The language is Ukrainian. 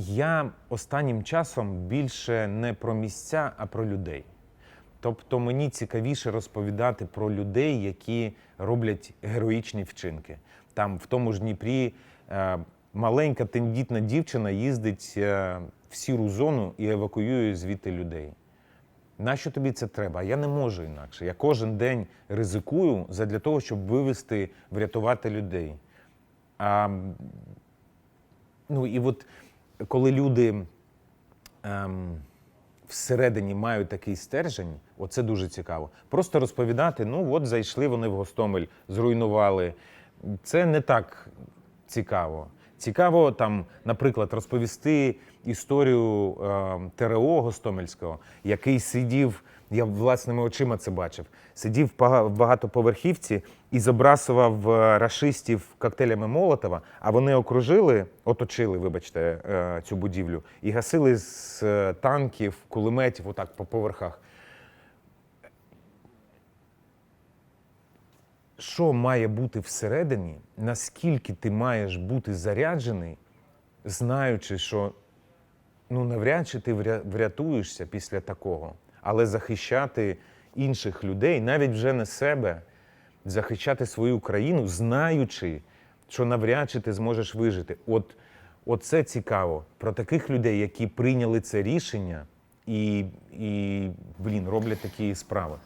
Я останнім часом більше не про місця, а про людей. Тобто мені цікавіше розповідати про людей, які роблять героїчні вчинки. Там, в тому ж Дніпрі, е, маленька тендітна дівчина їздить е, в сіру зону і евакуює звідти людей. Нащо тобі це треба? Я не можу інакше. Я кожен день ризикую задля того, щоб вивести, врятувати людей. А, ну і от коли люди ем, всередині мають такий стержень, оце дуже цікаво. Просто розповідати: ну от зайшли вони в Гостомель, зруйнували. Це не так цікаво. Цікаво там, наприклад, розповісти історію е, ТРО Гостомельського, який сидів, я власними очима це бачив, сидів в багатоповерхівці і забрасував е, рашистів коктейлями Молотова, а вони окружили, оточили, вибачте, е, цю будівлю і гасили з е, танків, кулеметів, отак по поверхах. Що має бути всередині, наскільки ти маєш бути заряджений, знаючи, що ну навряд чи ти врятуєшся після такого, але захищати інших людей, навіть вже не себе, захищати свою країну, знаючи, що навряд чи ти зможеш вижити. От, оце цікаво про таких людей, які прийняли це рішення і, і блін, роблять такі справи.